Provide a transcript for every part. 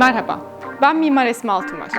Merhaba, ben Mimar Esma Altınbaş.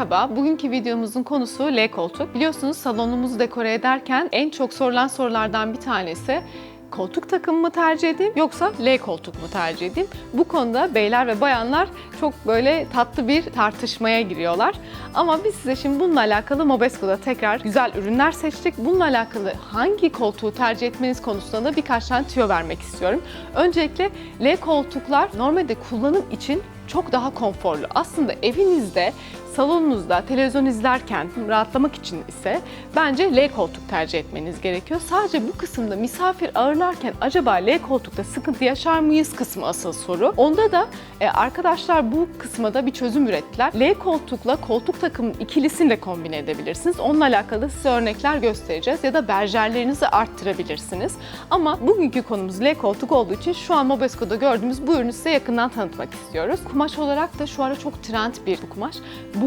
Merhaba. Bugünkü videomuzun konusu L koltuk. Biliyorsunuz salonumuzu dekore ederken en çok sorulan sorulardan bir tanesi koltuk takımı mı tercih edeyim yoksa L koltuk mu tercih edeyim? Bu konuda beyler ve bayanlar çok böyle tatlı bir tartışmaya giriyorlar. Ama biz size şimdi bununla alakalı Mobesco'da tekrar güzel ürünler seçtik. Bununla alakalı hangi koltuğu tercih etmeniz konusunda da birkaç tane tüyo vermek istiyorum. Öncelikle L koltuklar normalde kullanım için çok daha konforlu. Aslında evinizde, salonunuzda televizyon izlerken rahatlamak için ise bence L koltuk tercih etmeniz gerekiyor. Sadece bu kısımda misafir ağırlarken acaba L koltukta sıkıntı yaşar mıyız kısmı asıl soru. Onda da e, arkadaşlar bu kısma da bir çözüm ürettiler. L koltukla koltuk takım ikilisini de kombine edebilirsiniz. Onunla alakalı size örnekler göstereceğiz ya da berjerlerinizi arttırabilirsiniz. Ama bugünkü konumuz L koltuk olduğu için şu an Mobesco'da gördüğümüz bu ürünü size yakından tanıtmak istiyoruz. Kumaş olarak da şu ara çok trend bir bu kumaş.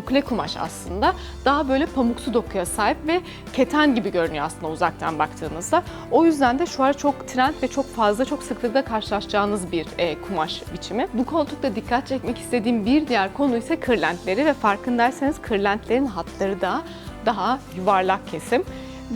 Bukle kumaş aslında. Daha böyle pamuksu dokuya sahip ve keten gibi görünüyor aslında uzaktan baktığınızda. O yüzden de şu ara çok trend ve çok fazla, çok sıklıkla karşılaşacağınız bir e, kumaş biçimi. Bu koltukta dikkat çekmek istediğim bir diğer konu ise kırlentleri ve farkındaysanız kırlentlerin hatları da daha yuvarlak kesim.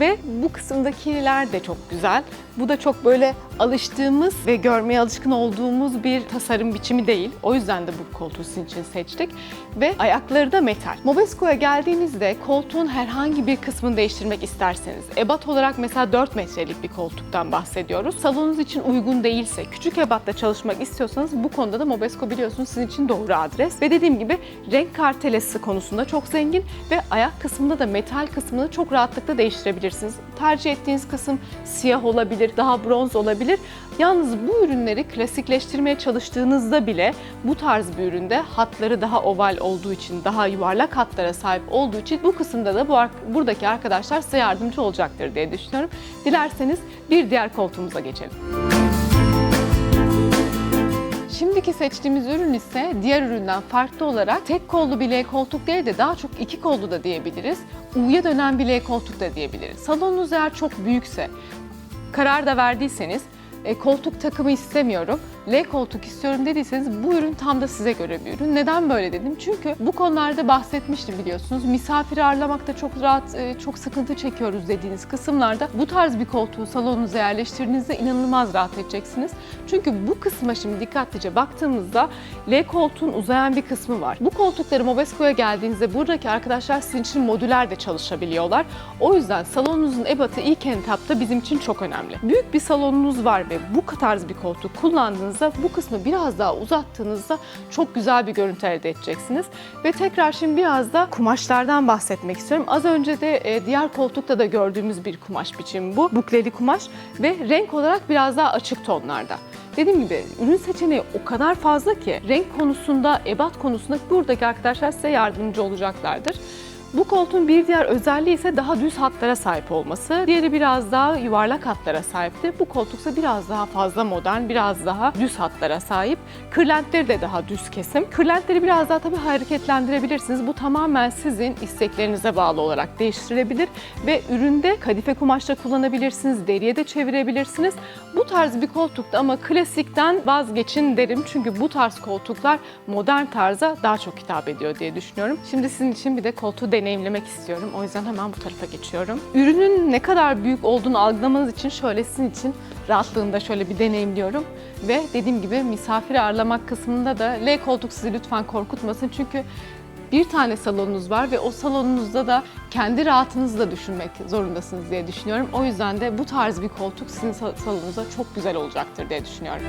Ve bu kısımdakiler de çok güzel. Bu da çok böyle alıştığımız ve görmeye alışkın olduğumuz bir tasarım biçimi değil. O yüzden de bu koltuğu sizin için seçtik. Ve ayakları da metal. Mobesco'ya geldiğinizde koltuğun herhangi bir kısmını değiştirmek isterseniz, ebat olarak mesela 4 metrelik bir koltuktan bahsediyoruz. Salonunuz için uygun değilse, küçük ebatta çalışmak istiyorsanız bu konuda da Mobesco biliyorsunuz sizin için doğru adres. Ve dediğim gibi renk kartelesi konusunda çok zengin ve ayak kısmında da metal kısmını çok rahatlıkla değiştirebilirsiniz. Tercih ettiğiniz kısım siyah olabilir, daha bronz olabilir. Yalnız bu ürünleri klasikleştirmeye çalıştığınızda bile bu tarz bir üründe hatları daha oval olduğu için, daha yuvarlak hatlara sahip olduğu için bu kısımda da bu buradaki arkadaşlar size yardımcı olacaktır diye düşünüyorum. Dilerseniz bir diğer koltuğumuza geçelim. Şimdiki seçtiğimiz ürün ise diğer üründen farklı olarak tek kollu L koltuk değil de daha çok iki kollu da diyebiliriz. U'ya dönen L koltuk da diyebiliriz. Salonunuz eğer çok büyükse, karar da verdiyseniz e, koltuk takımı istemiyorum, L koltuk istiyorum dediyseniz bu ürün tam da size göre bir ürün. Neden böyle dedim? Çünkü bu konularda bahsetmiştim biliyorsunuz. Misafir ağırlamakta çok rahat, e, çok sıkıntı çekiyoruz dediğiniz kısımlarda bu tarz bir koltuğu salonunuza yerleştirdiğinizde inanılmaz rahat edeceksiniz. Çünkü bu kısma şimdi dikkatlice baktığımızda L koltuğun uzayan bir kısmı var. Bu koltukları Mobesco'ya geldiğinizde buradaki arkadaşlar sizin için modüler de çalışabiliyorlar. O yüzden salonunuzun ebatı ilk etapta bizim için çok önemli. Büyük bir salonunuz var ve bu tarz bir koltuk kullandığınızda bu kısmı biraz daha uzattığınızda çok güzel bir görüntü elde edeceksiniz. Ve tekrar şimdi biraz da kumaşlardan bahsetmek istiyorum. Az önce de e, diğer koltukta da gördüğümüz bir kumaş biçimi bu. Bukleli kumaş ve renk olarak biraz daha açık tonlarda. Dediğim gibi ürün seçeneği o kadar fazla ki renk konusunda, ebat konusunda buradaki arkadaşlar size yardımcı olacaklardır. Bu koltuğun bir diğer özelliği ise daha düz hatlara sahip olması. Diğeri biraz daha yuvarlak hatlara sahiptir. Bu koltuksa biraz daha fazla modern, biraz daha düz hatlara sahip. Kırlentleri de daha düz kesim. Kırlentleri biraz daha tabii hareketlendirebilirsiniz. Bu tamamen sizin isteklerinize bağlı olarak değiştirilebilir ve üründe kadife kumaşla kullanabilirsiniz, deriye de çevirebilirsiniz. Bu tarz bir koltukta ama klasikten vazgeçin derim. Çünkü bu tarz koltuklar modern tarza daha çok hitap ediyor diye düşünüyorum. Şimdi sizin için bir de koltuğu deneyimlemek istiyorum. O yüzden hemen bu tarafa geçiyorum. Ürünün ne kadar büyük olduğunu algılamanız için şöyle sizin için rahatlığında şöyle bir deneyimliyorum. Ve dediğim gibi misafir ağırlamak kısmında da L koltuk sizi lütfen korkutmasın. Çünkü bir tane salonunuz var ve o salonunuzda da kendi rahatınızı da düşünmek zorundasınız diye düşünüyorum. O yüzden de bu tarz bir koltuk sizin sa- salonunuza çok güzel olacaktır diye düşünüyorum.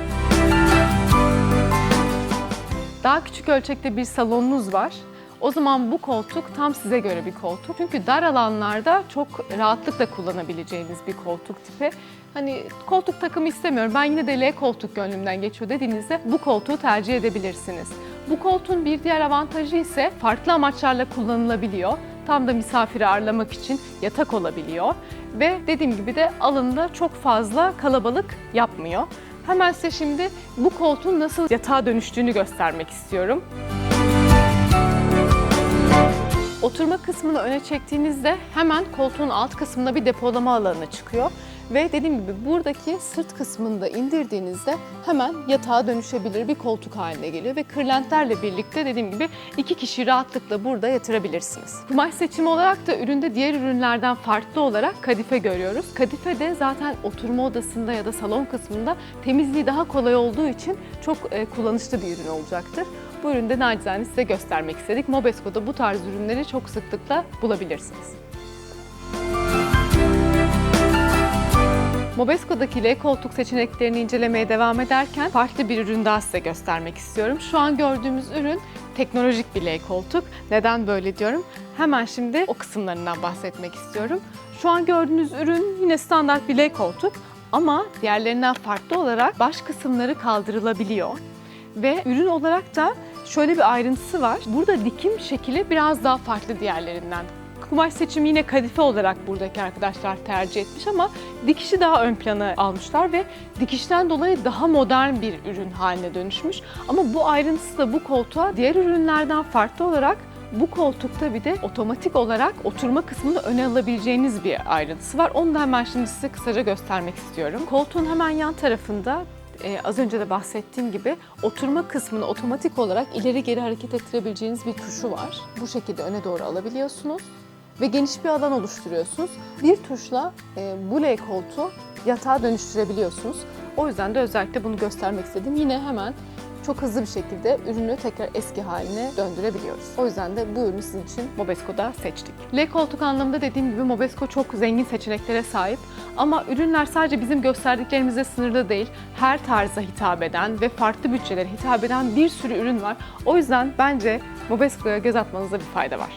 Daha küçük ölçekte bir salonunuz var. O zaman bu koltuk tam size göre bir koltuk. Çünkü dar alanlarda çok rahatlıkla kullanabileceğiniz bir koltuk tipi. Hani koltuk takımı istemiyorum, ben yine de L koltuk gönlümden geçiyor dediğinizde bu koltuğu tercih edebilirsiniz. Bu koltuğun bir diğer avantajı ise farklı amaçlarla kullanılabiliyor. tam da misafiri ağırlamak için yatak olabiliyor. Ve dediğim gibi de alında çok fazla kalabalık yapmıyor. Hemen size şimdi bu koltuğun nasıl yatağa dönüştüğünü göstermek istiyorum. Oturma kısmını öne çektiğinizde hemen koltuğun alt kısmında bir depolama alanı çıkıyor. Ve dediğim gibi buradaki sırt kısmını da indirdiğinizde hemen yatağa dönüşebilir bir koltuk haline geliyor. Ve kırlentlerle birlikte dediğim gibi iki kişi rahatlıkla burada yatırabilirsiniz. Kumaş seçimi olarak da üründe diğer ürünlerden farklı olarak kadife görüyoruz. Kadife de zaten oturma odasında ya da salon kısmında temizliği daha kolay olduğu için çok e, kullanışlı bir ürün olacaktır. Bu üründe nacizane size göstermek istedik. Mobesco'da bu tarz ürünleri çok sıklıkla bulabilirsiniz. Mobesco'daki L koltuk seçeneklerini incelemeye devam ederken farklı bir ürün daha size göstermek istiyorum. Şu an gördüğümüz ürün teknolojik bir L koltuk. Neden böyle diyorum? Hemen şimdi o kısımlarından bahsetmek istiyorum. Şu an gördüğünüz ürün yine standart bir L koltuk ama diğerlerinden farklı olarak baş kısımları kaldırılabiliyor. Ve ürün olarak da şöyle bir ayrıntısı var. Burada dikim şekli biraz daha farklı diğerlerinden. Kumaş seçimi yine kadife olarak buradaki arkadaşlar tercih etmiş ama dikişi daha ön plana almışlar ve dikişten dolayı daha modern bir ürün haline dönüşmüş. Ama bu ayrıntısı da bu koltuğa diğer ürünlerden farklı olarak bu koltukta bir de otomatik olarak oturma kısmını öne alabileceğiniz bir ayrıntısı var. Onu da hemen şimdi size kısaca göstermek istiyorum. Koltuğun hemen yan tarafında e, az önce de bahsettiğim gibi oturma kısmını otomatik olarak ileri geri hareket ettirebileceğiniz bir tuşu var. Bu şekilde öne doğru alabiliyorsunuz ve geniş bir alan oluşturuyorsunuz. Bir tuşla e, bu L koltuğu yatağa dönüştürebiliyorsunuz. O yüzden de özellikle bunu göstermek istedim. Yine hemen çok hızlı bir şekilde ürünü tekrar eski haline döndürebiliyoruz. O yüzden de bu ürünü sizin için Mobesco'da seçtik. L koltuk anlamında dediğim gibi Mobesco çok zengin seçeneklere sahip. Ama ürünler sadece bizim gösterdiklerimize sınırlı değil. Her tarza hitap eden ve farklı bütçelere hitap eden bir sürü ürün var. O yüzden bence Mobesco'ya göz atmanızda bir fayda var.